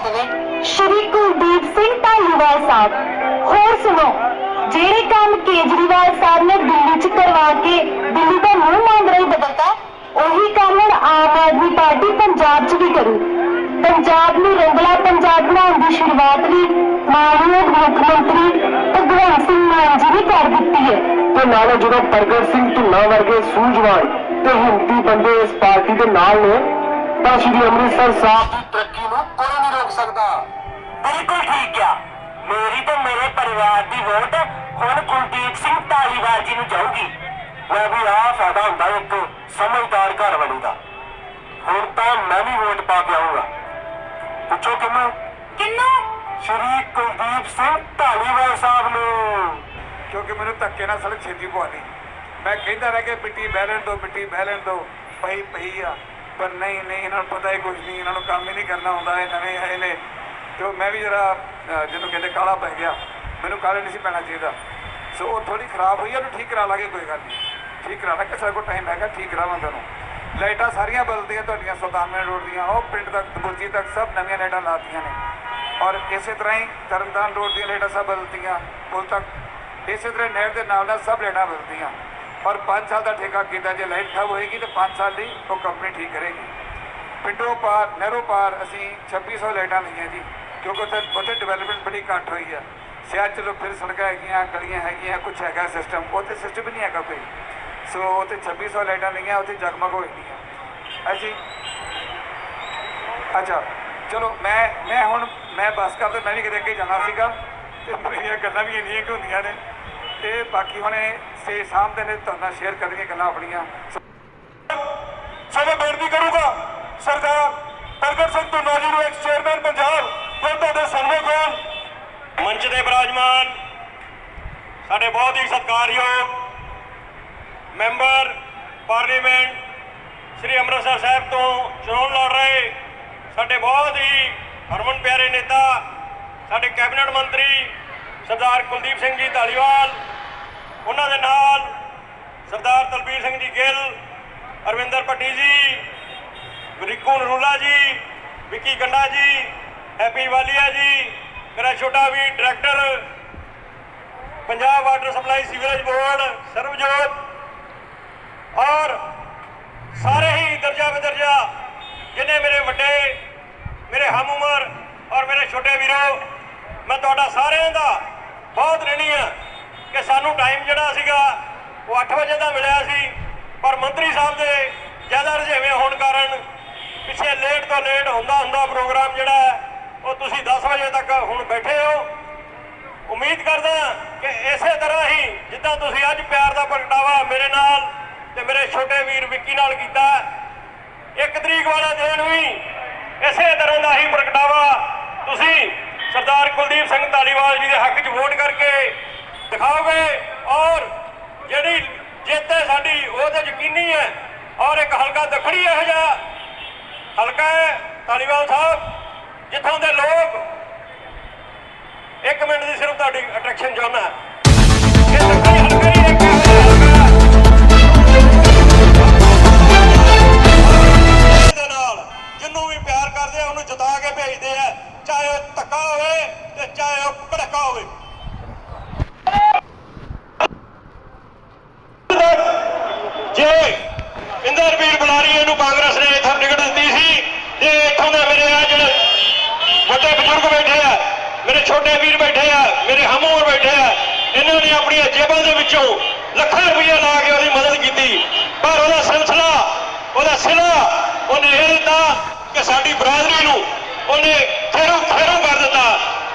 ਲਾ ਦੇਵੇ ਸ਼੍ਰੀ ਕੁਲਦੀਪ ਸਿੰਘ ਢਾਲੀਵਾਲ ਸਾਹਿਬ। ਹੋਰ ਸੁਣੋ ਜਿਹੜੇ ਕੰਮ ਕੇਜਰੀਵਾਲ ਸਾਹਿਬ ਨੇ ਦਿੱਲੀ 'ਚ ਕਰਵਾ ਕੇ ਦਿੱਲੀ ਦਾ ਮੂੰਹ ਮੰਗ ਰਹੀ ਬਦਲਤਾ ਉਹੀ ਕੰਮ ਹੁਣ ਆਮ ਆਦਮੀ ਪਾਰਟੀ ਪੰਜਾਬ 'ਚ ਵੀ ਕਰੂ। ਪੰਜਾਬ ਨੂੰ ਰੰਗਲਾ ਪੰਜਾਬ ਬਣਾਉਣ ਦੀ ਸ਼ੁਰੂਆਤ ਵੀ ਮਾਨਯੋਗ ਮੁੱਖ ਮੰਤਰੀ ਭਗਵੰਤ ਸਿੰਘ ਮਾਨ ਜੀ ਨੇ ਕਰ ਦਿੱਤੀ ਹੈ। ਤੇ ਨਾਲੇ ਜਦੋਂ ਪ੍ਰਗਟ ਸਿੰਘ ਧੁੰਨਾ ਵਰਗੇ ਸੂਝਵਾਨ ਤੇ ਹਿੰਮਤੀ ਬੰਦੇ ਇਸ ਪਾਰਟੀ ਦੇ ਨਾਲ ਨੇ ਤਾਂ ਸ਼੍ਰੀ ਅੰਮ੍ਰਿਤਸਰ ਸਾਹਿਬ ਦੀ ਤਰੱਕੀ ਨੂੰ ਰੋਕ ਸਕਦਾ। ਬਿਲਕੁਲ ਠੀਕ ਆ। ਮੇਰੀ ਤੇ ਮੇਰੇ ਪਰਿਵਾਰ ਦੀ ਵੋਟ ਹੁਣ ਕੁਲਦੀਪ ਸਿੰਘ ਢਾਲੀਵਾਲ ਜੀ ਨੂੰ ਜਾਊਗੀ। ਮੈਂ ਵੀ ਆਹ ਫਾਇਦਾ ਹੁੰਦਾ ਇੱਕ ਸਮਝਦਾਰ ਘਰ ਵਾਲੀ ਦਾ। ਹੁਣ ਤਾਂ ਮੈਂ ਵੀ ਵੋਟ ਪਾ ਕੇ ਆਊਂਗਾ। ਪੁੱਛੋ ਕਿਹਨੂੰ ਕਿੰਨੂੰ? ਸ਼੍ਰੀ ਕੁਲਦੀਪ ਸਿੰਘ ਢਾਲੀਵਾਲ ਸਾਹਿਬ ਨੂੰ। ਕਿਉਂਕਿ ਮੈਨੂੰ ਧੱਕੇ ਨਾਲ ਸੜਕ ਛੇਤੀ ਪਵਾਣੀ ਮੈਂ ਕਹਿੰਦਾ ਰਿਹਾ ਕਿ ਮਿੱਟੀ ਬਹਿਲਣ ਦੋ ਮਿੱਟੀ ਬਹਿਲਣ ਦੋ। ਪਈ ਪਈ ਆ। ਪਰ ਨਹੀਂ ਨਹੀਂ, ਇਹਨਾਂ ਨੂੰ ਪਤਾ ਹੀ ਕੁਝ ਨਹੀਂ, ਇਹਨਾਂ ਨੂੰ ਕੰਮ ਹੀ ਨਹੀਂ ਕਰਨਾ ਹੁੰਦਾ, ਇਹ ਨਵੇਂ ਆਏ ਨੇ। ਤੇ ਉਹ ਮੈਂ ਵੀ ਜਰਾ ਜਿਹਨੂੰ ਕਹਿੰਦੇ ਕਾਲਾ ਪੈ ਗਿਆ, ਮੈਨੂੰ ਕਾਲੇ ਨਹੀਂ ਸੀ ਪੈਣਾ ਚਾਹੀਦਾ। ਸੋ ਉਹ ਥੋੜੀ ਖਰਾਬ ਹੋਈ ਆ, ਉਹਨੂੰ ਠੀਕ ਕਰਾ ਲਾਂਗੇ, ਕੋਈ ਗੱਲ ਨਹੀਂ। ਠੀਕ ਕਰਾ ਲਾਂਗੇ, ਸਾਡੇ ਕੋਲ ਟਾਈਮ ਹੈਗਾ, ਠੀਕ ਕਰਾਵਾਂਗੇ ਉਹਨੂੰ ਲਾਈਟਾਂ ਸਾਰੀਆਂ ਬਦਲਦੀਆਂ ਤੁਹਾਡੀਆਂ ਸੁਲਤਾਨਵੇਂ ਰੋਡ ਦੀਆਂ, ਉਹ ਪਿੰਡ ਤੱਕ ਦਬੋਚੀ ਤੱਕ ਸਭ ਨਵੀਆਂ ਲਾਈਟਾਂ ਲਾਤੀਆਂ ਨੇ। ਔਰ ਇਸੇ ਤਰ੍ਹਾਂ ਹੀ ਤਰਨਤਾਰਨ ਰੋਡ ਦੀਆਂ ਲਾਈਟਾਂ ਸਭ ਬਦਲਤੀਆਂ ਪੁਲ ਤੱਕ। ਇਸੇ ਤਰ੍ਹਾਂ ਨਹਿਰ ਦੇ ਨਾਲ ਨਾਲ ਸਭ ਲਾਈਟਾਂ ਬਦਲਦੀਆਂ ਪਰ 5 ਸਾਲ ਦਾ ਠੇਕਾ ਕੀਤਾ, ਜੇ ਲਾਈਟ ਖਰਾਬ ਹੋਏਗੀ ਤਾਂ 5 ਸਾਲ ਲਈ ਉਹ ਕੰਪਨੀ ਠੀਕ ਕਰੇਗੀ। ਪਿੰਡੋਂ ਪਾਰ, ਨਹਿਰੋਂ ਪਾਰ ਅਸੀਂ 2600 ਲਾਈਟਾਂ ਲਈਆਂ ਜੀ, ਕਿਉਂਕਿ ਉੱਥੇ ਉੱਥੇ ਡਿਵੈਲਪਮੈਂਟ ਬੜੀ ਘੱਟ ਹੋਈ ਹੈ ਸ਼ਹਿਰ ਚਲੋ ਫਿਰ ਸੜਕਾਂ ਹੈਗੀਆਂ, ਗਲੀਆਂ ਹੈਗੀਆਂ ਕੁਝ ਹੈਗਾ ਸਿਸਟਮ ਉੱਥੇ ਸਿਸਟਮ ਹੀ ਨਹੀਂ ਹੈਗਾ ਕੋਈ। ਸੋ ਉੱਥੇ 2600 ਲਾਈਟਾਂ ਲਈਆਂ, ਉੱਥੇ ਜਗਮਗ ਹੋ ਜਾਂਦੀਆਂ। ਅਸੀਂ, ਅੱਛਾ, ਚਲੋ ਮੈਂ ਮੈਂ ਹੁਣ, ਮੈਂ ਬੱਸ ਕਰਦਾ, ਮੈਂ ਵੀ ਕਿਤੇ ਅੱਗੇ ਜਾਣਾ ਸੀਗਾ, ਤੇ ਮੇਰੀਆਂ ਗੱਲਾਂ ਵੀ ਇੰਨੀਆਂ ਕਿ ਹੁੰਦੀਆਂ ਨੇ। ਤੇ ਬਾਕੀ ਹੁਣ ਸੇ ਸਾਹਮਣੇ ਨੇ ਤੁਹਾਨੂੰ ਸ਼ੇਅਰ ਕਰਨਗੇ ਗੱਲਾਂ ਆਪਣੀਆਂ। ਸਭਾ ਬੇਨਤੀ ਕਰੂੰਗਾ ਸਰਦਾਰ ਪ੍ਰਗਟ ਸਿੰਘ ਧੁੰਨਾ ਜੀ ਨੂੰ ਐਕਸ ਚੇਅਰਮੈਨ ਪੰਜਾਬ ਫਿਰ ਤੁਹਾਡੇ ਸਾਹਮਣੇ ਕੋਲ। ਮੰਚ ਦੇ ਬਿਰਾਜਮਾਨ ਸਾਡੇ ਬਹੁਤ ਹੀ ਸਤਿਕਾਰਯੋਗ ਮੈਂਬਰ ਪਾਰਲੀਮੈਂਟ ਸ੍ਰੀ ਅੰਮ੍ਰਿਤਸਰ ਸਾਹਿਬ ਤੋਂ ਚੋਣ ਲੜ ਰਹੇ ਸਾਡੇ ਬਹੁਤ ਹੀ ਹਰਮਨ ਪਿਆਰੇ ਨੇਤਾ ਸਾਡੇ ਕੈਬਨਿਟ ਮੰਤਰੀ ਸਰਦਾਰ ਕੁਲਦੀਪ ਸਿੰਘ ਜੀ ਧਾਲੀਵਾਲ, ਉਹਨਾਂ ਦੇ ਨਾਲ ਸਰਦਾਰ ਤਲਬੀਰ ਸਿੰਘ ਜੀ ਗਿੱਲ ਅਰਵਿੰਦਰ ਭੱਟੀ ਜੀ, ਰਿਕੂ ਨਰੂਲਾ ਜੀ, ਵਿੱਕੀ ਗੰਡਾ ਜੀ, ਹੈਪੀ ਵਾਲੀਆ ਜੀ, ਮੇਰਾ ਛੋਟਾ ਵੀ director, Punjab water supply sewerage board Sarvjot ਔਰ ਸਾਰੇ ਹੀ ਦਰਜਾ ਬਦਰਜਾ, ਜਿਨੇ ਮੇਰੇ ਵੱਡੇ, ਮੇਰੇ ਹਮ ਉਮਰ ਔਰ ਮੇਰੇ ਛੋਟੇ ਵੀਰੋ, ਮੈਂ ਤੁਹਾਡਾ ਸਾਰਿਆਂ ਦਾ ਬਹੁਤ ਰਣੀ ਆ ਕਿ ਸਾਨੂੰ ਟਾਈਮ ਜਿਹੜਾ ਸੀਗਾ ਉਹ 8 ਵਜੇ ਦਾ ਮਿਲਿਆ ਸੀ, ਪਰ ਮੰਤਰੀ ਸਾਹਿਬ ਦੇ ਜ਼ਿਆਦਾ ਰੁਝੇਵੇਂ ਹੋਣ ਕਾਰਨ ਪਿੱਛੇ ਲੇਟ ਤੋਂ ਲੇਟ ਹੁੰਦਾ ਹੁੰਦਾ ਪ੍ਰੋਗਰਾਮ ਜਿਹੜਾ ਉਹ ਤੁਸੀਂ 10 ਵਜੇ ਤੱਕ ਹੁਣ ਬੈਠੇ ਹੋ। ਉਮੀਦ ਕਰਦਾ ਕਿ ਇਸੇ ਤਰ੍ਹਾਂ ਹੀ ਜਿੱਦਾਂ ਤੁਸੀਂ ਅੱਜ ਪਿਆਰ ਦਾ ਪ੍ਰਗਟਾਵਾ ਮੇਰੇ ਨਾਲ ਤੇ ਮੇਰੇ ਛੋਟੇ ਵੀਰ ਵਿੱਕੀ ਨਾਲ ਕੀਤਾ, ਇੱਕ ਤਰੀਕ ਵਾਲਾ ਦਿਨ ਵੀ ਇਸੇ ਤਰ੍ਹਾਂ ਦਾ ਹੀ ਪ੍ਰਗਟਾਵਾ ਤੁਸੀਂ ਸਰਦਾਰ ਕੁਲਦੀਪ ਸਿੰਘ ਧਾਲੀਵਾਲ ਜੀ ਦੇ ਹੱਕ 'ਚ ਵੋਟ ਕਰਕੇ ਦਿਖਾਓਗੇ ਔਰ ਜਿਹੜੀ ਜਿੱਤ ਹੈ ਸਾਡੀ, ਉਹ ਤਾਂ ਯਕੀਨੀ ਹੈ ਔਰ ਇੱਕ ਹਲਕਾ ਦੱਖਣੀ ਇਹੋ ਜਿਹਾ ਹਲਕਾ ਹੈ ਧਾਲੀਵਾਲ ਸਾਹਿਬ, ਜਿੱਥੋਂ ਦੇ ਲੋਕ ਇੱਕ ਮਿੰਟ ਦੀ ਸਿਰਫ ਤੁਹਾਡੀ ਅਟਰੈਕਸ਼ਨ ਚਾਹੁੰਦਾ ਇਹ ਦੱਖਣੀ ਹਲਕਾ ਹੀ ਇੱਕ ਧੱਕਾ ਹੋਵੇ ਤੇ ਚਾਹੇ ਉਹ ਭੜਕਾ ਹੋਵੇ। ਜੇ ਇੰਦਰਵੀਰ ਬੁਲਾਰੀਏ ਨੂੰ ਕਾਂਗਰਸ ਨੇ ਇੱਥੋਂ ਟਿਕਟ ਦਿੱਤੀ ਸੀ, ਜੇ ਇੱਥੋਂ ਦੇ ਮੇਰੇ ਆ ਜਿਹੜੇ ਵੱਡੇ ਬਜ਼ੁਰਗ ਬੈਠੇ ਆ, ਮੇਰੇ ਛੋਟੇ ਵੀਰ ਬੈਠੇ ਆ, ਮੇਰੇ ਹਮੂਰ ਬੈਠੇ ਆ, ਇਹਨਾਂ ਨੇ ਆਪਣੀਆਂ ਜੇਬਾਂ ਦੇ ਵਿੱਚੋਂ ਲੱਖਾਂ ਰੁਪਈਆ ਲਾ ਕੇ ਉਹਦੀ ਮਦਦ ਕੀਤੀ। ਪਰ ਉਹਦਾ ਸਿਲਸਿਲਾ, ਉਹਦਾ ਸਿਲਾ ਉਹਨੇ ਇਹ ਦਿੱਤਾ ਕਿ ਸਾਡੀ ਬਰਾਦਰੀ ਨੂੰ ਉਹਨੇ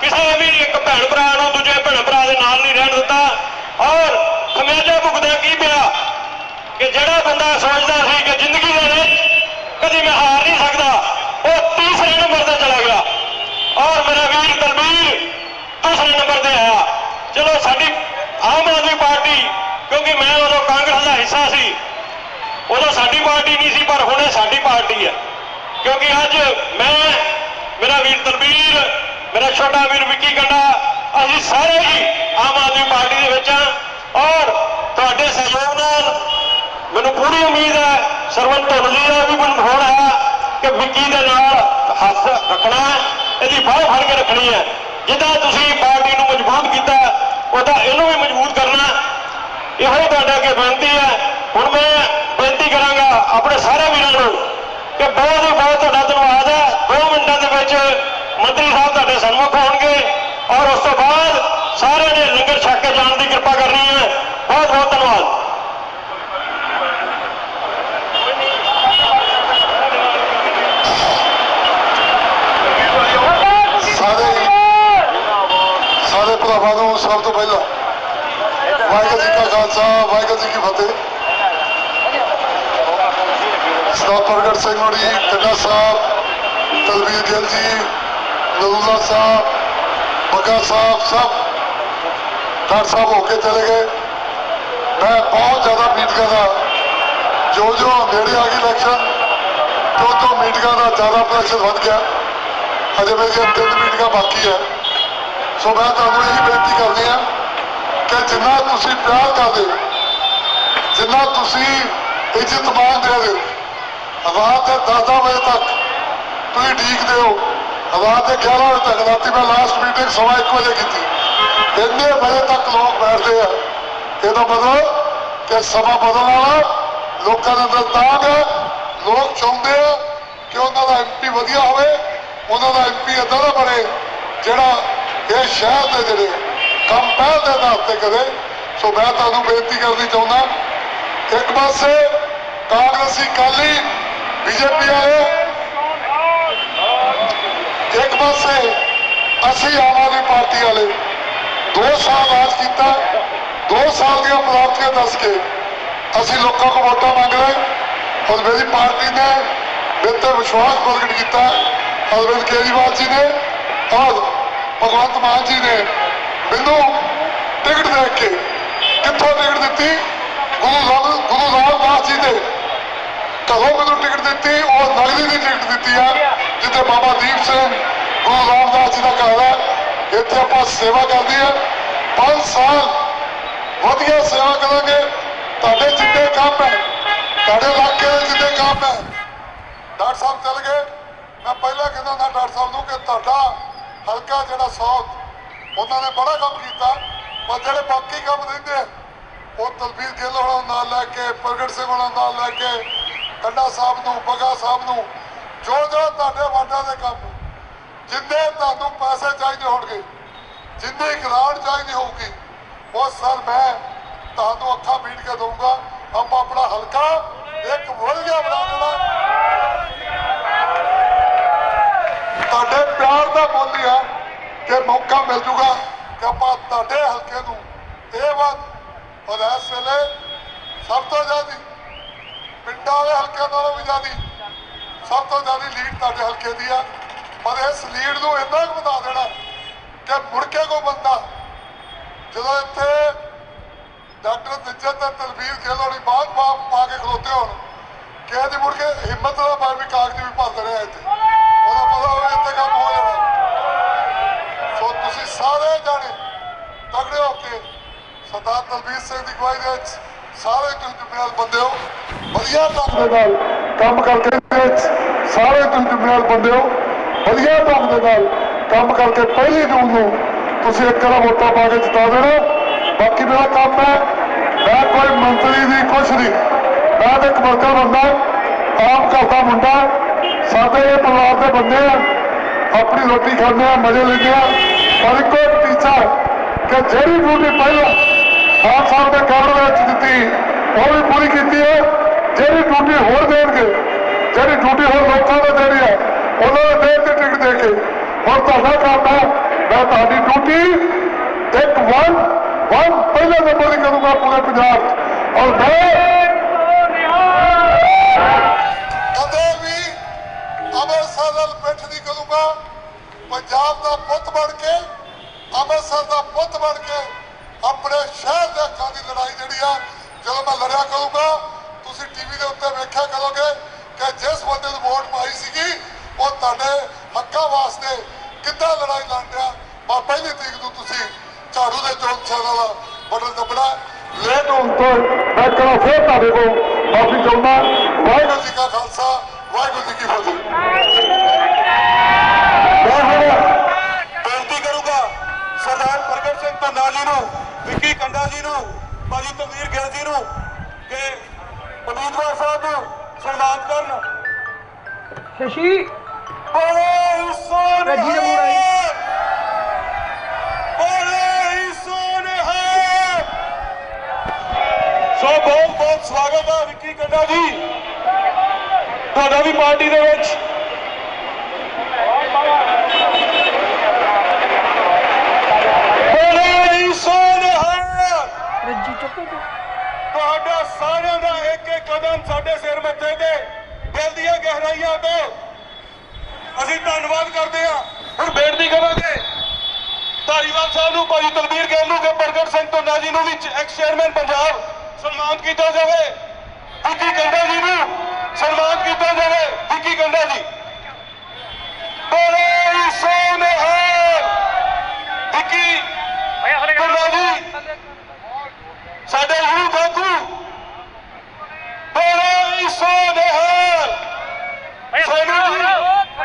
ਕਿਸੇ ਵੀ ਇੱਕ ਭੈਣ ਭਰਾ ਨੂੰ ਦੂਜੇ ਭੈਣ ਭਰਾ ਦੇ ਨਾਲ ਨਹੀਂ ਰਹਿਣ ਦਿੱਤਾ। ਔਰ ਖਮਿਆਜਾ ਭੁਗਤਣਾ ਕੀ ਪਿਆ? ਕਿ ਜਿਹੜਾ ਬੰਦਾ ਸੋਚਦਾ ਸੀ ਕਿ ਜ਼ਿੰਦਗੀ ਦੇ ਵਿੱਚ ਕਦੀ ਮੈਂ ਹਾਰ ਨਹੀਂ ਸਕਦਾ, ਉਹ ਤੀਸਰੇ ਨੰਬਰ ਤੇ ਚਲਾ ਗਿਆ। ਔਰ ਮੇਰਾ ਵੀਰ ਦਲਬੀਰ ਦੂਸਰੇ ਨੰਬਰ ਤੇ ਆਇਆ। ਚਲੋ ਸਾਡੀ ਆਮ ਆਦਮੀ ਪਾਰਟੀ, ਕਿਉਂਕਿ ਮੈਂ ਉਦੋਂ ਕਾਂਗਰਸ ਦਾ ਹਿੱਸਾ ਸੀ, ਉਦੋਂ ਸਾਡੀ ਪਾਰਟੀ ਨਹੀਂ ਸੀ, ਪਰ ਹੁਣ ਇਹ ਸਾਡੀ ਪਾਰਟੀ ਹੈ। ਕਿਉਂਕਿ ਅੱਜ ਮੈਂ, ਮੇਰਾ ਵੀਰ ਤਲਬੀਰ ਮੇਰਾ ਛੋਟਾ ਵੀਰ ਵਿੱਕੀ ਕੰਡਾ, ਅਸੀਂ ਸਾਰੇ ਹੀ ਆਮ ਆਦਮੀ ਪਾਰਟੀ ਦੇ ਵਿੱਚ ਹਾਂ ਔਰ ਤੁਹਾਡੇ ਸਹਿਯੋਗ ਨਾਲ ਮੈਨੂੰ ਪੂਰੀ ਉਮੀਦ ਹੈ ਸਰਵਨ ਧੁੰਨ ਜੀ ਦਾ ਵੀ ਮੈਨੂੰ ਫੋਨ ਆਇਆ ਕਿ ਵਿੱਕੀ ਦੇ ਨਾਲ ਹੱਥ ਰੱਖਣਾ ਇਹਦੀ ਬਾਹ ਫੜ ਕੇ ਰੱਖਣੀ ਹੈ। ਜਿੱਦਾਂ ਤੁਸੀਂ ਪਾਰਟੀ ਨੂੰ ਮਜ਼ਬੂਤ ਕੀਤਾ, ਉਹਦਾ ਇਹਨੂੰ ਵੀ ਮਜ਼ਬੂਤ ਕਰਨਾ ਇਹੋ ਹੀ ਤੁਹਾਡੇ ਅੱਗੇ ਬੇਨਤੀ ਹੈ। ਹੁਣ ਮੈਂ ਬੇਨਤੀ ਕਰਾਂਗਾ ਆਪਣੇ ਸਾਰੇ ਵੀਰਾਂ ਨੂੰ ਕਿ ਬਹੁਤ ਹੀ ਬਹੁਤ ਤੁਹਾਡਾ ਧੰਨਵਾਦ ਹੈ। 2 ਮਿੰਟਾਂ ਦੇ ਵਿੱਚ ਮੰਤਰੀ ਸਾਹਿਬ ਤੁਹਾਡੇ ਸਨਮੁਖ ਹੋਣਗੇ ਔਰ ਉਸ ਤੋਂ ਬਾਅਦ ਸਾਰਿਆਂ ਨੇ ਲੰਗਰ ਛਕ ਕੇ ਜਾਣ ਦੀ ਕਿਰਪਾ ਕਰਨੀ ਹੈ। ਬਹੁਤ ਬਹੁਤ ਧੰਨਵਾਦ। ਸਾਰੇ ਭਰਾਵਾਂ ਨੂੰ ਸਭ ਤੋਂ ਪਹਿਲਾਂ ਵਾਹਿਗੁਰੂ ਜੀ ਕਾ ਖਾਲਸਾ, ਵਾਹਿਗੁਰੂ ਜੀ ਕੀ ਫਤਿਹ। ਸਰਦਾਰ ਪ੍ਰਗਟ ਸਿੰਘ ਹੋਣੀ, ਕੰਡਾ ਸਾਹਿਬ, ਤਲਵੀਰ ਗਿੱਲ ਜੀ ਨਜ਼ੂਲਾ ਸਾਹਿਬ ਬਗਾ ਸਾਹਿਬ ਸਭ ਡਾਕਟਰ ਸਾਹਿਬ ਹੋ ਕੇ ਚਲੇ ਗਏ। ਮੈਂ ਬਹੁਤ ਜ਼ਿਆਦਾ ਮੀਟਿੰਗਾਂ ਦਾ ਜੋ ਜੋ ਨੇੜੇ ਆ ਗਈ ਇਲੈਕਸ਼ਨ ਜੋ ਜੋ ਮੀਟਿੰਗਾਂ ਦਾ ਜ਼ਿਆਦਾ ਪ੍ਰੈਸ਼ਰ ਵੱਧ ਗਿਆ। ਅਜੇ ਮੇਰੀਆਂ ਤਿੰਨ ਮੀਟਿੰਗਾਂ ਬਾਕੀ ਹੈ। ਸੋ ਮੈਂ ਤੁਹਾਨੂੰ ਇਹ ਬੇਨਤੀ ਕਰਦੀ ਹਾਂ ਕਿ ਜਿੰਨਾ ਤੁਸੀਂ ਪਿਆਰ ਕਰਦੇ ਹੋ, ਜਿੰਨਾ ਤੁਸੀਂ ਇੱਜ਼ਤ ਮਾਣਦੇ ਹੋ ਰਾਤ ਦੇ 10 ਵਜੇ ਤੱਕ ਤੁਸੀਂ ਢੀਕਦੇ ਹੋ। ਰਾਤ ਦੇ 11 ਵਜੇ ਤੱਕ ਰਾਤੀ ਮੈਂ ਲਾਸਟ ਮੀਟਿੰਗ ਸਵਾ 1 ਵਜੇ ਕੀਤੀ। ਇੰਨੇ ਵਜੇ ਤੱਕ ਲੋਕ ਬੈਠਦੇ ਆ। ਇਹਦਾ ਮਤਲਬ ਕਿ ਸਮਾਂ ਬਦਲਣ ਵਾਲਾ, ਲੋਕਾਂ ਦੇ ਅੰਦਰ ਤਾਂਗ ਹੈ ਲੋਕ ਚਾਹੁੰਦੇ ਆ ਕਿ ਉਹਨਾਂ ਦਾ ਐਮਪੀ ਵਧੀਆ ਹੋਵੇ, ਉਹਨਾਂ ਦਾ ਐਮਪੀ ਇਦਾਂ ਦਾ ਬਣੇ, ਜਿਹੜਾ ਇਹ ਸ਼ਹਿਰ ਦੇ ਜਿਹੜੇ ਕੰਮ ਪਹਿਲ ਦੇ ਆਧਾਰ ਤੇ ਕਰੇ। ਸੋ ਮੈਂ ਤੁਹਾਨੂੰ ਬੇਨਤੀ ਕਰਨੀ ਚਾਹੁੰਦਾ, ਇੱਕ ਪਾਸੇ ਕਾਂਗਰਸੀ ਕਾਲੀ ਬੀਜੇਪੀ ਵਾਲੇ ਇੱਕ ਪਾਸੇ ਅਸੀਂ ਆਮ ਆਦਮੀ ਪਾਰਟੀ ਵਾਲੇ 2 ਸਾਲ ਰਾਜ ਕੀਤਾ 2 ਸਾਲ ਦੀਆਂ ਪ੍ਰਾਪਤੀਆਂ ਦੱਸ ਕੇ ਅਸੀਂ ਲੋਕਾਂ ਕੋਲ ਵੋਟਾਂ ਮੰਗ ਲਏ। ਔਰ ਮੇਰੀ ਪਾਰਟੀ ਨੇ ਮੇਰੇ ਤੇ ਵਿਸ਼ਵਾਸ ਪ੍ਰਗਟ ਕੀਤਾ ਅਰਵਿੰਦ ਕੇਜਰੀਵਾਲ ਜੀ ਨੇ ਔਰ ਭਗਵੰਤ ਮਾਨ ਜੀ ਨੇ ਮੈਨੂੰ ਟਿਕਟ ਦੇ ਕੇ ਕਿੱਥੋਂ ਟਿਕਟ ਦਿੱਤੀ? ਗੁਰੂ ਰਾਮ, ਗੁਰੂ ਰਾਮਦਾਸ ਜੀ ਦੇ ਘਰੋਂ ਮੈਨੂੰ ਟਿਕਟ ਦਿੱਤੀ? ਔਰ ਨਗਦੀ ਦੀ ਟਿਕਟ ਦਿੱਤੀ ਆ, ਜਿੱਥੇ ਬਾਬਾ ਦੀਪ ਸਿੰਘ ਗੁਰੂ ਰਾਮਦਾਸ ਜੀ ਦਾ ਘਰ ਹੈ, ਇੱਥੇ ਆਪਾਂ ਸੇਵਾ ਕਰਦੀ ਹੈ। 5 ਸਾਲ ਵਧੀਆ ਸੇਵਾ ਕਰਾਂਗੇ। ਤੁਹਾਡੇ ਜਿੰਨੇ ਕੰਮ ਹੈ, ਤੁਹਾਡੇ ਇਲਾਕੇ ਦੇ ਜਿੰਨੇ ਕੰਮ ਹੈ, ਡਾਕਟਰ ਸਾਹਿਬ ਚੱਲ ਗਏ। ਮੈਂ ਪਹਿਲਾਂ ਕਹਿੰਦਾ ਹੁੰਦਾ ਡਾਕਟਰ ਸਾਹਿਬ ਨੂੰ ਕਿ ਤੁਹਾਡਾ ਹਲਕਾ ਜਿਹੜਾ ਸਾਊਥ, ਉਹਨਾਂ ਨੇ ਬੜਾ ਕੰਮ ਕੀਤਾ। ਪਰ ਜਿਹੜੇ ਬਾਕੀ ਕੰਮ ਰਹਿੰਦੇ ਆ, ਉਹ ਤਲਬੀਰ ਗਿੱਲ ਹੋਣਾ ਨਾਲ ਲੈ ਕੇ, ਪ੍ਰਗਟ ਸਿੰਘ ਹੋਣਾ ਨਾਲ ਲੈ ਕੇ ਕੰਡਾ ਸਾਹਿਬ ਨੂੰ, ਬਗਾ ਸਾਹਿਬ ਨੂੰ, ਜੋ ਜੋ ਤੁਹਾਡੇ ਵਾਰਡਾਂ ਦੇ ਕੰਮ ਜਿੰਨੇ ਤੁਹਾਨੂੰ ਪੈਸੇ ਚਾਹੀਦੇ ਹੋਣਗੇ, ਜਿੰਨੀ ਗ੍ਰਾਂਟ ਚਾਹੀਦੀ ਹੋਊਗੀ, ਉਹ ਸਰ ਮੈਂ ਤੁਹਾਨੂੰ ਅੱਖਾਂ ਮੀਟ ਕੇ ਦਊਂਗਾ। ਆਪਾਂ ਆਪਣਾ ਹਲਕਾ ਇੱਕ ਵਧੀਆ ਬਣਾ ਦੇਣਾ। ਤੁਹਾਡੇ ਪਿਆਰ ਦਾ ਮੁੱਲ ਹੀ ਆ ਕਿ ਮੌਕਾ ਮਿਲ ਜੂਗਾ ਕਿ ਆਪਾਂ ਤੁਹਾਡੇ ਹਲਕੇ ਨੂੰ ਇਹ ਵਾਰ ਔਰ ਇਸ ਵੇਲੇ ਸਭ ਤੋਂ ਜ਼ਿਆਦਾ ਪਿੰਡਾਂ ਵਾਲੇ ਹਲਕਿਆਂ ਨਾਲੋਂ ਵੀ ਜ਼ਿਆਦਾ, ਸਭ ਤੋਂ ਜ਼ਿਆਦਾ ਲੀਡ ਤੁਹਾਡੇ ਹਲਕੇ ਦੀ ਆ। ਪਰ ਇਸ ਲੀਡ ਨੂੰ ਇੰਨਾ ਕੁ ਵਧਾ ਦੇਣਾ ਕਿ ਮੁੜ ਕੇ ਕੋਈ ਬੰਦਾ ਜਦੋਂ ਇੱਥੇ ਡਾਕਟਰ ਨਿਜਤ ਤੇ ਤਲਵੀਰ ਗਿੱਲ ਹੋਣੀ ਬਾਪ ਪਾ ਕੇ ਖਲੋਤੇ ਹੋਣ, ਕਿ ਇਹਦੀ ਮੁੜ ਕੇ ਹਿੰਮਤ ਨਾਲ ਬਾਹਰ ਵੀ ਕਾਗਜ਼ ਵੀ ਭਰ ਦੇਣੇ ਇੱਥੇ। ਉਹਦਾ ਪਤਾ ਹੋਵੇ ਇੱਥੇ ਕੰਮ ਹੋ ਜਾਣਾ। ਸੋ ਤੁਸੀਂ ਸਾਰੇ ਜਾਣੇ ਤਗੜੇ ਹੋ ਕੇ ਸਰਦਾਰ ਤਲਵੀਰ ਸਿੰਘ ਦੀ ਅਗਵਾਈ ਦੇ ਵਿੱਚ ਸਾਰੇ ਤੁਸੀਂ ਜ਼ਿੰਮੇਵਾਰ ਬੰਦੇ ਹੋ। ਵਧੀਆ ਢੰਗ ਨਾਲ ਕੰਮ ਕਰਕੇ ਸਾਰੇ ਤੁਸੀਂ ਜ਼ਿੰਮੇਵਾਰ ਬੰਦੇ ਹੋ। ਵਧੀਆ ਢੰਗ ਦੇ ਨਾਲ ਕੰਮ ਕਰਕੇ ਪਹਿਲੀ ਜੂਨ ਨੂੰ ਤੁਸੀਂ ਇੱਕ ਵਾਰ ਵੋਟਾਂ ਪਾ ਕੇ ਜਿਤਾ ਦੇਣਾ। ਬਾਕੀ ਮੇਰਾ ਕੰਮ ਹੈ, ਮੈਂ ਕੋਈ ਮੰਤਰੀ ਦੀ ਕੁਛ ਨਹੀਂ। ਮੈਂ ਤਾਂ ਇੱਕ ਵਰਕਰ ਬੰਦਾ ਆਮ ਘਰ ਦਾ ਮੁੰਡਾ। ਸਾਡੇ ਇਹ ਪਰਿਵਾਰ ਦੇ ਬੰਦੇ ਆ, ਆਪਣੀ ਰੋਟੀ ਖਾਂਦੇ ਆ, ਮਜ਼ੇ ਲੈਂਦੇ ਆ। ਪਰ ਇੱਕੋ ਟੀਚਾ ਕਿ ਜਿਹੜੀ ਡਿਊਟੀ ਪਹਿਲਾਂ ਆਪ ਸਾਹਿਬ ਦੇ ਕੈਬਨ ਵਿੱਚ ਦਿੱਤੀ, ਉਹ ਵੀ ਪੂਰੀ ਕੀਤੀ ਹੈ। ਜਿਹੜੀ ਡਿਊਟੀ ਹੋਰ ਦੇਣਗੇ, ਜਿਹੜੀ ਡਿਊਟੀ ਹੋਰ ਲੋਕਾਂ ਨੂੰ ਦੇਣੀ ਹੈ ਉਹਨਾਂ ਨੂੰ ਦੇਣ ਦੀ ਟਿਕਟ ਦੇ ਕੇ। ਹੁਣ ਤੁਹਾਡਾ ਕੰਮ ਹੈ, ਮੈਂ ਤੁਹਾਡੀ ਡਿਊਟੀ ਇੱਕ ਵਨ ਵਨ ਪਹਿਲੇ ਨੰਬਰ ਦੀ ਕਰੂੰਗਾ ਪੂਰੇ ਪੰਜਾਬ। ਔਰ ਮੈਂ ਕਦੇ ਵੀ ਅੰਮ੍ਰਿਤਸਰ ਨਾਲ ਪਿੱਠ ਨਹੀਂ ਕਰੂੰਗਾ, ਪੰਜਾਬ ਦਾ ਪੁੱਤ ਬਣ ਕੇ, ਅੰਮ੍ਰਿਤਸਰ ਪੁੱਤ ਬਣ ਕੇ ਆਪਣੇ ਸ਼ਹਿਰ ਦੇ ਹੱਕਾਂ ਦੀ ਲੜਾਈ ਜਿਹੜੀ ਆ, ਜਦੋਂ ਮੈਂ ਲੜਿਆ ਕਰੂੰਗਾ, ਤੁਸੀਂ ਟੀਵੀ ਦੇ ਉੱਤੇ ਵੇਖਿਆ ਕਰੋਗੇ ਕਿ ਜਿਸ ਬੰਦੇ ਨੂੰ ਵੋਟ ਪਾਈ ਸੀਗੀ ਉਹ ਤੁਹਾਡੇ ਹੱਕਾਂ ਵਾਸਤੇ ਕਿੱਦਾਂ ਲੜਾਈ ਲੜ ਰਿਹਾ ਬਾ ਪਹਿਲੀ ਤਰੀਕ ਨੂੰ ਤੁਸੀਂ ਝਾੜੂ ਦੇ ਚੌਕ ਚੈਨਲ ਦਾ ਬਟਨ ਦਬਣਾ। ਲੈ ਤੋਂ ਤੋਂ ਮੈਂ ਚਲੋ ਫੇਰ ਤੁਹਾਡੇ ਕੋਲ। ਮਾਫੀ ਚਾਹੁੰਦਾ। ਵਾਹਿਗੁਰੂ ਜੀ ਕਾ ਖਾਲਸਾ ਵਾਹਿਗੁਰੂ ਜੀ ਕੀ ਫਤਿਹ। ਮੈਂ ਹੁਣ ਬੇਨਤੀ ਕਰੂੰਗਾ ਸਰਦਾਰ ਪ੍ਰਗਟ ਸਿੰਘ ਧੰਨਾ ਜੀ ਨੂੰ ਵਿੱਕੀ ਕੰਡਾ ਜੀ ਨੂੰ ਭਾਜੀ ਤਨਵੀਰ ਗਿੱਲ ਜੀ ਨੂੰ ਕਿ ਉਮੀਦਵਾਰ ਸਾਹਿਬ ਨੂੰ ਸਨਮਾਨ ਕਰਨ। ਸ਼ਸ਼ੀ ਬੋਲੇ ਸੋਨੇ ਰੱਜੀ ਦਾ ਮੂਡ ਆਈ। ਬੋਲੇ ਸੋਨੇ ਸੋ ਬਹੁਤ ਬਹੁਤ ਸਵਾਗਤ ਹੈ ਵਿੱਕੀ ਕੰਡਾ ਜੀ। ਤੁਹਾਡਾ ਵੀ ਪਾਰਟੀ ਦੇ ਵਿੱਚ। ਹੋ ਤੁਹਾਡਾ ਸਾਰਿਆਂ ਦਾ ਇੱਕ ਇੱਕ ਕਦਮ ਸਾਡੇ ਸਿਰ ਮੱਥੇ ਤੇ। ਦਿਲ ਦੀਆਂ ਗਹਿਰਾਈਆਂ ਤੋਂ ਅਸੀਂ ਧੰਨਵਾਦ ਕਰਦੇ ਹਾਂ। ਹੁਣ ਬੇਨਤੀ ਕਰਾਂਗੇ। ਧਾਰੀਵਾਲ ਸਾਹਿਬ ਨੂੰ ਭਾਜੀ ਤਲਬੀਰ ਗਿੱਲ ਨੂੰ, ਕਿ ਪ੍ਰਗਟ ਸਿੰਘ ਧੁੰਨਾ ਜੀ ਨੂੰ ਵੀ ਐਕਸ ਚੇਅਰਮੈਨ ਪੰਜਾਬ ਸਨਮਾਨਿਤ ਕੀਤਾ ਜਾਵੇ। ਵਿੱਕੀ ਕੰਡਾ ਜੀ ਨੂੰ ਸਨਮਾਨਿਤ ਕੀਤਾ ਜਾਵੇ। ਵਿੱਕੀ ਕੰਡਾ ਜੀ। ਬੋਲੇ ਸੋਨੇਹਾਲ ਵਿੱਕੀ ਕੰਡਾ ਜੀ, ਸਾਡੇ ਯੂਥ ਆਗੂ ਬੋਲੇ ਸੋਨੇਹਾਲ ਸਾਨੂੰ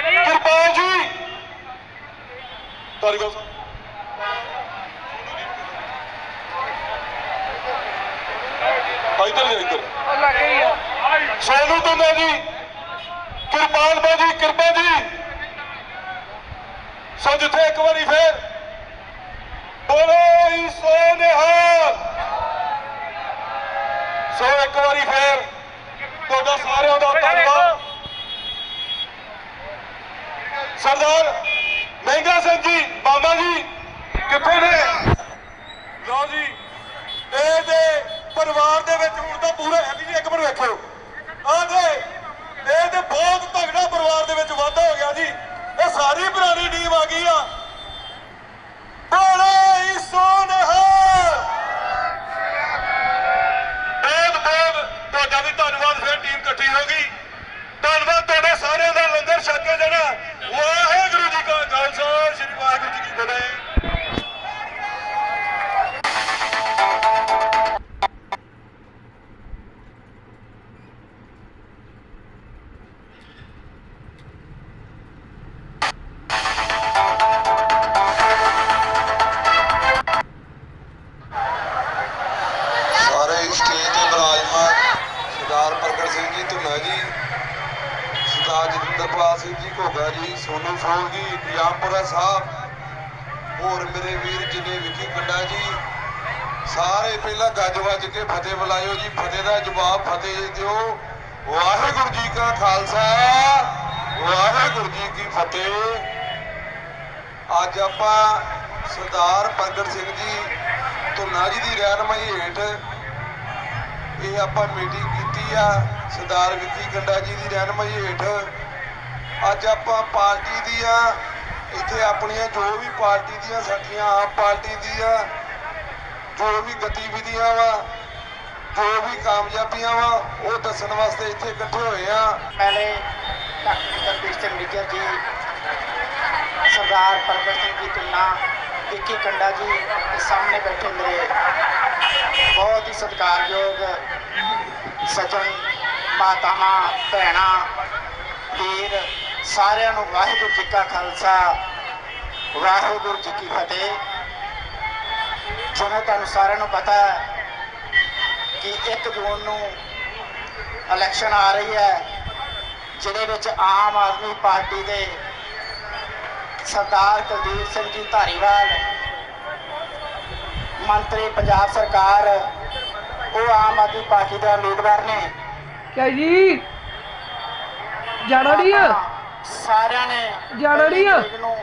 ਜੀ ਕਿਰਪਾਲ ਜੀ ਧਾਰੀਵਾਲ ਇੱਧਰ ਜੀ, ਇੱਧਰ। ਸੋਨੂ ਤੁੰਦਾ ਜੀ ਕਿਰਪਾਲ ਬਾਜੀ ਕਿਰਪਾ ਜੀ। ਸੋ ਜਿੱਥੇ ਇੱਕ ਵਾਰੀ ਫੇਰ ਬੋਲੋ ਹੀ ਸੋਨੇਹਾਲ ਸੋ ਇੱਕ ਵਾਰੀ ਫੇਰ ਤੁਹਾਡਾ ਸਾਰਿਆਂ ਦਾ ਧੰਨਵਾਦ। ਸਰਦਾਰ ਮਹਿੰਗਾ ਸਿੰਘ ਜੀ, ਬਾਬਾ ਜੀ, ਕਿੱਥੇ ਨੇ? ਲਓ ਜੀ ਇਹਦੇ ਪਰਿਵਾਰ ਦੇ ਵਿੱਚ ਹੁਣ ਤਾਂ ਪੂਰਾ ਹੈ ਜੀ ਇੱਕ ਵਾਰ ਵੇਖੋ ਆਹ ਦੇ ਇਹ ਤੇ ਬਹੁਤ ਤਗੜਾ ਪਰਿਵਾਰ ਦੇ ਵਿੱਚ ਵਾਧਾ ਹੋ ਗਿਆ ਜੀ। ਇਹ ਸਾਰੀ ਪੁਰਾਣੀ ਟੀਮ ਆ ਗਈ ਆ। ਬੋਲੇ ਸੋਨਹਾਲ ਬਹੁਤ ਹੋਰ ਮੇਰੇ ਵੀਰ ਜਿਨੇ ਵਿੱਕੀ ਕੰਡਾ ਜੀ, ਸਾਰੇ ਪਹਿਲਾਂ ਗੱਜ ਵੱਜ ਕੇ ਫਤਿਹ ਬੁਲਾਇਓ ਜੀ। ਫਤਿਹ ਦਾ ਜਵਾਬ ਫਤਿਹ ਦਿਓ। ਵਾਹਿਗੁਰੂ ਜੀ ਕਾ ਖਾਲਸਾ। ਵਾਹਿਗੁਰੂ ਜੀ ਕੀ ਫਤਿਹ। ਅੱਜ ਆਪਾਂ ਸਰਦਾਰ ਪ੍ਰਗਟ ਸਿੰਘ ਜੀ, ਧੁੰਨਾ ਜੀ ਦੀ ਰਹਿਨਮਾਈ ਹੇਠ ਇਹ ਆਪਾਂ ਮੀਟਿੰਗ ਕੀਤੀ ਆ। ਸਰਦਾਰ ਵਿੱਕੀ ਗੰਡਾ ਜੀ ਦੀ ਰਹਿਨਮਾਈ ਹੇਠ। ਅੱਜ ਆਪਾਂ ਪਾਰਟੀ ਦੀਆਂ ਇੱਥੇ ਆਪਣੀਆਂ ਜੋ ਵੀ ਪਾਰਟੀ ਦੀਆਂ ਸਾਡੀਆਂ ਆਪ ਪਾਰਟੀ ਦੀਆਂ, ਜੋ ਵੀ ਗਤੀਵਿਧੀਆਂ ਵਾ, ਜੋ ਵੀ ਕਾਮਯਾਬੀਆਂ ਵਾ, ਉਹ ਦੱਸਣ ਵਾਸਤੇ ਇੱਥੇ ਇਕੱਠੇ ਹੋਏ ਹਾਂ ਮੈਨੇ ਡਾਕਟਰ ਕਰਪੀਸ਼ ਸਿੰਘ ਨਿੱਜਰ ਜੀ, ਸਰਦਾਰ ਪਰਮੇਸ਼ਰ ਸਿੰਘ ਜੀ ਤੁਲਨਾ ਵਿੱਕੀ ਕੰਡਾ ਜੀ ਦੇ ਸਾਹਮਣੇ ਬੈਠੇ ਮੇਰੇ ਬਹੁਤ ਹੀ ਸਤਿਕਾਰਯੋਗ ਸੱਜਣ, ਮਾਤਾਵਾਂ, ਭੈਣਾਂ, ਵੀਰ ਸਾਰਿਆਂ ਨੂੰ ਵਾਹਿਗੁਰੂ ਜੀ ਕਾ ਖਾਲਸਾ ਵਾਹਿਗੁਰੂ ਜੀ ਕੀ ਫਤਿਹ। ਜਿਵੇਂ ਤੁਹਾਨੂੰ ਸਾਰਿਆਂ ਨੂੰ ਪਤਾ ਹੈ ਕਿ 1 ਜੂਨ ਨੂੰ ਇਲੈਕਸ਼ਨ ਆ ਰਹੀ ਹੈ ਜਿਹਦੇ ਵਿੱਚ ਆਮ ਆਦਮੀ ਪਾਰਟੀ ਦੇ ਸਰਦਾਰ ਕੁਲਦੀਪ ਸਿੰਘ ਜੀ ਧਾਰੀਵਾਲ ਮੰਤਰੀ ਪੰਜਾਬ ਸਰਕਾਰ ਉਹ ਆਮ ਆਦਮੀ ਪਾਰਟੀ ਦੇ ਉਮੀਦਵਾਰ ਨੇ। ਕਿਆ ਜੀ? ਜਾਣਾ ਨਹੀਂ ਆ? ਸਾਰਿਆਂ ਨੇ ਤਰੀਕ ਨੂੰ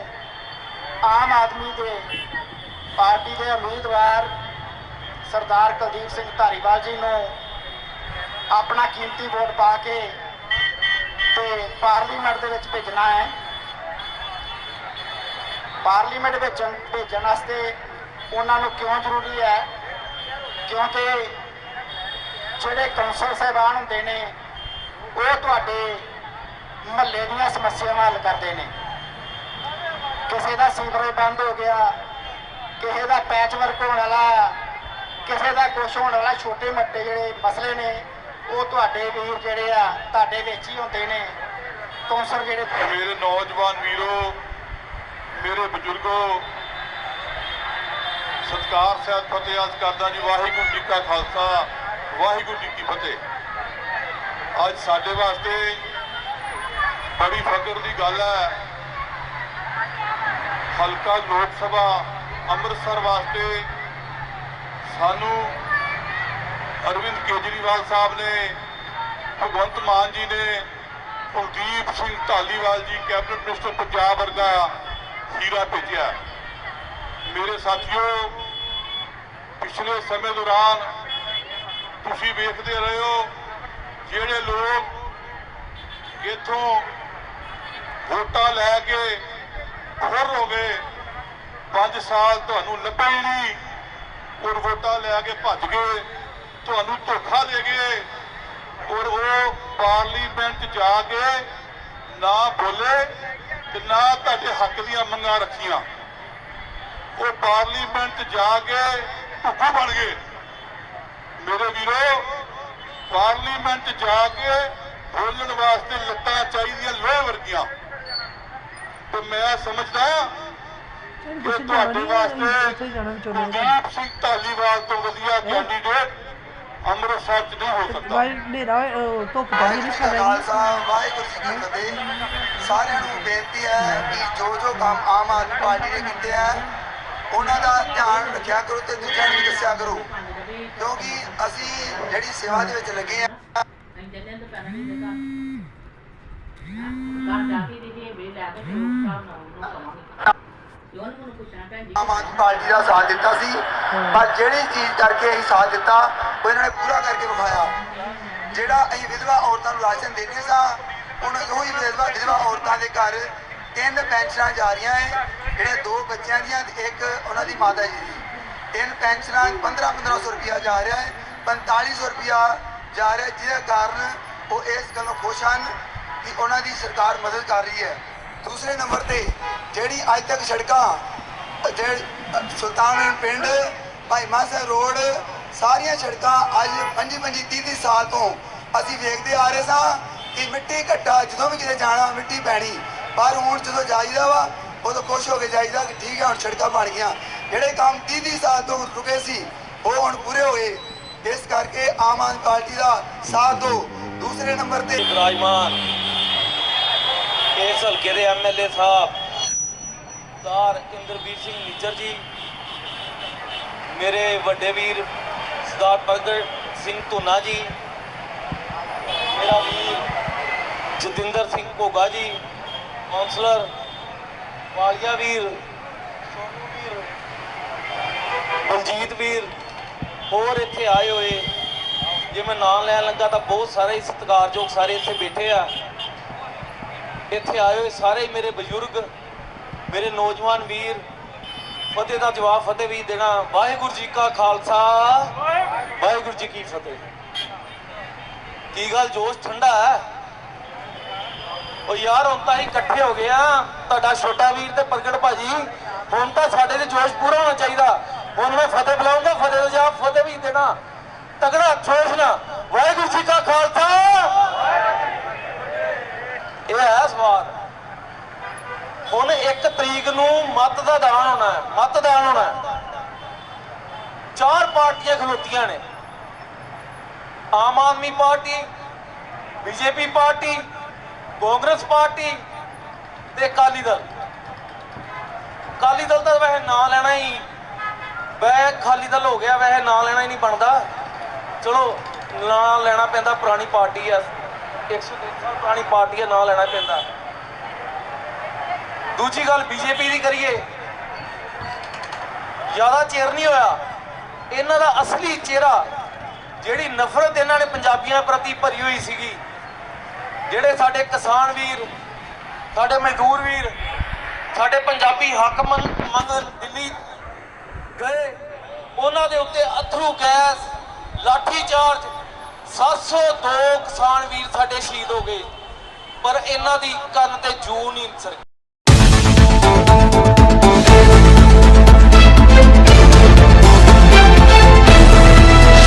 ਆਮ ਆਦਮੀ ਦੇ ਪਾਰਟੀ ਦੇ ਉਮੀਦਵਾਰ ਸਰਦਾਰ ਕੁਲਦੀਪ ਸਿੰਘ ਧਾਰੀਵਾਲ ਜੀ ਨੂੰ ਆਪਣਾ ਕੀਮਤੀ ਵੋਟ ਪਾ ਕੇ ਤੇ ਪਾਰਲੀਮੈਂਟ ਦੇ ਵਿੱਚ ਭੇਜਣਾ ਹੈ। ਪਾਰਲੀਮੈਂਟ ਵਿੱਚ ਭੇਜਣ ਵਾਸਤੇ ਉਹਨਾਂ ਨੂੰ ਕਿਉਂ ਜ਼ਰੂਰੀ ਹੈ? ਕਿਉਂਕਿ ਜਿਹੜੇ ਕੌਂਸਲ ਸਾਹਿਬਾਨ ਹੁੰਦੇ ਨੇ ਉਹ ਤੁਹਾਡੇ ਮਹੱਲੇ ਦੀਆਂ ਸਮੱਸਿਆਵਾਂ ਹੱਲ ਕਰਦੇ ਨੇ। ਕਿਸੇ ਦਾ ਸੀਵਰੇਜ ਬੰਦ ਹੋ ਗਿਆ, ਕਿਸੇ ਦਾ ਪੈਚ ਵਰਕ ਹੋਣ ਵਾਲਾ, ਕਿਸੇ ਦਾ ਕੁਛ ਹੋਣ ਵਾਲਾ ਛੋਟੇ ਮੱਟੇ ਜਿਹੜੇ ਮਸਲੇ ਨੇ, ਉਹ ਤੁਹਾਡੇ ਵੀਰ ਜਿਹੜੇ ਆ, ਤੁਹਾਡੇ ਵਿੱਚ ਹੀ ਹੁੰਦੇ ਨੇ। ਕੌਂਸਲ ਜਿਹੜੇ ਮੇਰੇ ਨੌਜਵਾਨ ਵੀਰੋ, ਮੇਰੇ ਬਜ਼ੁਰਗੋ, ਸਤਕਾਰ ਸਹਿਤ ਫਤਿਹ ਅਰਜ਼ ਕਰਦਾ ਜੀ, ਵਾਹਿਗੁਰੂ ਜੀ ਕਾ ਖਾਲਸਾ, ਵਾਹਿਗੁਰੂ ਜੀ ਕੀ ਫਤਿਹ। ਅੱਜ ਸਾਡੇ ਵਾਸਤੇ ਬੜੀ ਫਖਰ ਦੀ ਗੱਲ ਹੈ। ਹਲਕਾ ਲੋਕ ਸਭਾ ਅੰਮ੍ਰਿਤਸਰ ਵਾਸਤੇ ਸਾਨੂੰ ਅਰਵਿੰਦ ਕੇਜਰੀਵਾਲ ਸਾਹਿਬ ਨੇ, ਭਗਵੰਤ ਮਾਨ ਜੀ ਨੇ, ਕੁਲਦੀਪ ਸਿੰਘ ਢਾਲੀਵਾਲ ਜੀ, ਕੈਬਨਿਟ ਮਿਨਿਸਟਰ ਪੰਜਾਬ ਵਰਗਾ ਹੀਰਾ ਭੇਜਿਆ। ਮੇਰੇ ਸਾਥੀਓ, ਪਿਛਲੇ ਸਮੇਂ ਦੌਰਾਨ ਤੁਸੀਂ ਵੇਖਦੇ ਰਹੇ ਹੋ, ਜਿਹੜੇ ਲੋਕ ਇਥੋਂ ਵੋਟਾਂ ਲੈ ਕੇ ਖੁਰ ਹੋ ਗਏ। 5 ਸਾਲ ਤੁਹਾਨੂੰ ਲੱਭੇ ਹੀ ਨਹੀਂ। ਔਰ ਵੋਟਾਂ ਲੈ ਕੇ ਭੱਜ ਗਏ। ਤੁਹਾਨੂੰ ਧੋਖਾ ਦੇ ਗਏ। ਔਰ ਉਹ ਪਾਰਲੀਮੈਂਟ ਜਾ ਕੇ ਨਾ ਬੋਲੇ ਤੇ ਨਾ ਤੁਹਾਡੇ ਹੱਕ ਦੀਆਂ ਮੰਗਾਂ ਰੱਖੀਆਂ। ਉਹ ਪਾਰਲੀਮੈਂਟ ਜਾ ਕੇ ਭੁੱਖੂ ਬਣ ਗਏ। ਮੇਰੇ ਵੀਰੋ, ਪਾਰਲੀਮੈਂਟ ਜਾ ਕੇ ਬੋਲਣ ਵਾਸਤੇ ਲੱਤਾਂ ਚਾਹੀਦੀਆਂ ਲੋਹੇ ਵਰਗੀਆਂ। ਤੇ ਮੈਂ ਸਮਝਦਾ ਕਿ ਤੁਹਾਡੇ ਨਹੀਂ ਵਾਸਤੇ ਕੁਲਦੀਪ ਸਿੰਘ ਢਾਲੀਵਾਲ ਤੋਂ ਵਧੀਆ ਕੈਂਡੀਡੇਟ ਅੰਮ੍ਰਿਤਸਰ 'ਚ ਨਹੀਂ ਹੋ ਸਕਦਾ। ਬਾਈ ਉਹ ਧੁੱਪ ਪੈ ਵਾਹਿਗੁਰੂ ਰਹੀ ਜੀ ਕਾ ਹੈ ਖਾਲਸਾ ਵਾਹਿਗੁਰੂ ਜੀ ਕੀ ਫਤਿਹ। ਸਾਰਿਆਂ ਨੂੰ ਬੇਨਤੀ ਹੈ ਕਿ ਜੋ ਜੋ ਕੰਮ ਆਮ ਆਦਮੀ ਪਾਰਟੀ ਨੇ ਕੀਤੇ ਹੈ ਉਹਨਾਂ ਦਾ ਧਿਆਨ ਰੱਖਿਆ ਕਰੋ ਤੇ ਦੂਜਿਆਂ ਨੂੰ ਦੱਸਿਆ ਕਰੋ। ਕਿਉਂਕਿ ਅਸੀਂ ਜਿਹੜੀ ਸੇਵਾ ਦੇ ਵਿੱਚ ਲੱਗੇ ਆ ਇੰਟਰਨੈਟ ਤੋਂ ਪੈਣਾ ਨਹੀਂ ਦੇਗਾ ਘਰ ਜਾ ਕੇ ਦੇਖੇ ਵੇ ਲੈ ਕੇ ਆਮ ਆਦਮੀ ਪਾਰਟੀ ਦਾ ਸਾਥ ਦਿੱਤਾ ਸੀ। ਪਰ ਜਿਹੜੀ ਚੀਜ਼ ਕਰਕੇ ਅਸੀਂ ਸਾਥ ਦਿੱਤਾ, ਉਹ ਇਹਨਾਂ ਨੇ ਪੂਰਾ ਕਰਕੇ ਵਿਖਾਇਆ। ਜਿਹੜਾ ਅਸੀਂ ਵਿਧਵਾ ਔਰਤਾਂ ਨੂੰ ਰਾਸ਼ਨ ਦਿੰਦੇ ਸਾਂ ਉਹਨਾਂ ਉਹੀ ਵਿਧਵਾ ਵਿਧਵਾ ਔਰਤਾਂ ਦੇ ਘਰ ਤਿੰਨ ਪੈਨਸ਼ਨਾਂ ਜਾ ਰਹੀਆਂ ਹੈ ਜਿਹੜੇ ਦੋ ਬੱਚਿਆਂ ਦੀਆਂ ਤੇ ਇੱਕ ਉਹਨਾਂ ਦੀ ਮਾਤਾ ਜੀ ਦੀ। ਤਿੰਨ ਪੈਨਸ਼ਨਾਂ 15 1500 ਰੁਪਇਆ ਜਾ ਰਿਹਾ ਹੈ 4500 ਰੁਪਇਆ ਜਾ ਰਿਹਾ, ਜਿਹਦੇ ਕਾਰਨ ਉਹ ਇਸ ਗੱਲੋਂ ਖੁਸ਼ ਹਨ ਕਿ ਉਹਨਾਂ ਦੀ ਸਰਕਾਰ ਮਦਦ ਕਰ ਰਹੀ ਹੈ ਦੂਸਰੇ ਨੰਬਰ ਤੇ ਜਿਹੜੀ ਅੱਜ ਤੱਕ ਸੜਕਾਂ ਜਿਹੜੇ ਸੁਲਤਾਨ ਪਿੰਡ, ਭਾਈ ਮਾਸਾ ਰੋਡ, ਸਾਰੀਆਂ ਸੜਕਾਂ ਅੱਜ 25 25 30 30 ਸਾਲ ਤੋਂ ਅਸੀਂ ਵੇਖਦੇ ਆ ਰਹੇ ਸਾਂ ਕਿ ਮਿੱਟੀ ਘੱਟਾ ਜਦੋਂ ਵੀ ਕਿਤੇ ਜਾਣਾ, ਮਿੱਟੀ ਪੈਣੀ। ਪਰ ਹੁਣ ਜਦੋਂ ਜਾਈਦਾ ਵਾ, ਉਦੋਂ ਖੁਸ਼ ਹੋ ਕੇ ਜਾਈਦਾ ਕਿ ਠੀਕ ਹੈ ਹੁਣ ਸੜਕਾਂ ਬਣ ਗਈਆਂ। ਜਿਹੜੇ ਕੰਮ 30 30 ਸਾਲ ਤੋਂ ਰੁਕੇ ਸੀ, ਉਹ ਹੁਣ ਪੂਰੇ ਹੋਏ ਇਸ ਕਰਕੇ ਆਮ ਆਦਮੀ ਪਾਰਟੀ ਦਾ ਸਾਥ ਦਿਓ। ਦੂਸਰੇ ਨੰਬਰ ਤੇ ਵਿਰਾਜਮਾਨ ਇਸ ਹਲਕੇ ਦੇ ਐਮਐਲਏ ਸਾਹਿਬ ਸਰਦਾਰ ਇੰਦਰਵੀਰ ਸਿੰਘ ਨਿੱਜਰ ਜੀ, ਮੇਰੇ ਵੱਡੇ ਵੀਰ ਸਰਦਾਰ ਪ੍ਰਗਟ ਸਿੰਘ ਧੁਨਾ ਜੀ, ਮੇਰਾ ਵੀਰ ਜਤਿੰਦਰ ਸਿੰਘ ਭੋਗਾ ਜੀ ਕਾਉਂਸਲਰ ਵਾਲੀਆ ਵੀਰ, ਸੋਨੂ ਵੀਰ, ਬਲਜੀਤ ਵੀਰ, ਹੋਰ ਇੱਥੇ ਆਏ ਹੋਏ। ਜੇ ਮੈਂ ਨਾਮ ਲੈਣ ਲੱਗਾ ਤਾਂ ਬਹੁਤ ਸਾਰੇ ਸਤਿਕਾਰਯੋਗ ਸਾਰੇ ਇੱਥੇ ਬੈਠੇ ਆ। ਇੱਥੇ ਆਏ ਹੋਏ ਸਾਰੇ ਹੀ ਮੇਰੇ ਬਜ਼ੁਰਗ, ਮੇਰੇ ਨੌਜਵਾਨ ਵੀਰ। ਫਤਿਹ ਦਾ ਜਵਾਬ ਫਤਿਹ ਵੀ ਦੇਣਾ। ਵਾਹਿਗੁਰੂ ਜੀ ਕਾ ਖਾਲਸਾ। ਵਾਹਿਗੁਰੂ ਜੀ ਕੀ ਫਤਿਹ। ਕੀ ਗੱਲ, ਜੋਸ਼ ਠੰਡਾ ਹੈ? ਉਹ ਯਾਰ, ਹੁਣ ਤਾਂ ਅਸੀਂ ਇਕੱਠੇ ਹੋ ਗਏ ਆ ਤੁਹਾਡਾ ਛੋਟਾ ਵੀਰ ਤੇ ਪ੍ਰਗਟ ਭਾਜੀ, ਹੁਣ ਤਾਂ ਸਾਡੇ ਤੇ ਜੋਸ਼ ਪੂਰਾ ਹੋਣਾ ਚਾਹੀਦਾ। ਹੁਣ ਮੈਂ ਫਤਿਹ ਬੁਲਾਉਂਗਾ ਫਤਿਹ ਦਾ ਜਵਾਬ ਫਤਿਹ ਵੀ ਦੇਣਾ। ਤਗੜਾ ਜੋਸ਼ ਨਾ ਵਾਹਿਗੁਰੂ ਜੀ ਕਾ ਖਾਲਸਾ। ਹੈ ਸਵਾਲ ਹੁਣ ਇੱਕ ਤਰੀਕ ਨੂੰ ਮਤ ਦਾ ਦਾਨ ਹੋਣਾ ਹੈ, ਮਤਦਾਨ ਹੋਣਾ ਹੈ। ਚਾਰ ਪਾਰਟੀਆਂ ਖਲੋਤੀਆਂ ਨੇ। Aam Aadmi party, BJP party, Congress party ਤੇ ਅਕਾਲੀ ਦਲ। ਅਕਾਲੀ ਦਲ ਦਾ ਵੈਸੇ ਨਾਂ ਲੈਣਾ ਹੀ ਵੈ ਖਾਲੀ ਦਲ ਹੋ ਗਿਆ, ਵੈਸੇ ਨਾਂ ਲੈਣਾ ਹੀ ਨਹੀਂ ਬਣਦਾ। ਚਲੋ, ਨਾਂ ਲੈਣਾ ਪੈਂਦਾ ਪੁਰਾਣੀ ਪਾਰਟੀ ਆ 103 ਸਾਲ ਪੁਰਾਣੀ ਪਾਰਟੀ ਦਾ ਨਾਂ ਲੈਣਾ ਪੈਂਦਾ। ਦੂਜੀ ਗੱਲ ਬੀਜੇਪੀ ਦੀ ਕਰੀਏ। ਜ਼ਿਆਦਾ ਚਿਰ ਨਹੀਂ ਹੋਇਆ। ਇਹਨਾਂ ਦਾ ਅਸਲੀ ਚਿਹਰਾ, ਜਿਹੜੀ ਨਫ਼ਰਤ ਇਹਨਾਂ ਨੇ ਪੰਜਾਬੀਆਂ ਪ੍ਰਤੀ ਭਰੀ ਹੋਈ ਸੀਗੀ, ਜਿਹੜੇ ਸਾਡੇ ਕਿਸਾਨ ਵੀਰ, ਸਾਡੇ ਮਜ਼ਦੂਰ ਵੀਰ, ਸਾਡੇ ਪੰਜਾਬੀ ਹੱਕ ਮੰਗ ਦਿੱਲੀ ਗਏ, ਉਹਨਾਂ ਦੇ ਉੱਤੇ ਅਥਰੂ ਗੈਸ, ਲਾਠੀ ਚਾਰਜ 702 ਕਿਸਾਨ ਵੀਰ ਸਾਡੇ ਸ਼ਹੀਦ ਹੋ ਗਏ, ਪਰ ਇਹਨਾਂ ਦੀ ਕੰਨ ਤੇ ਜੂ ਨਹੀਂ ਸਰ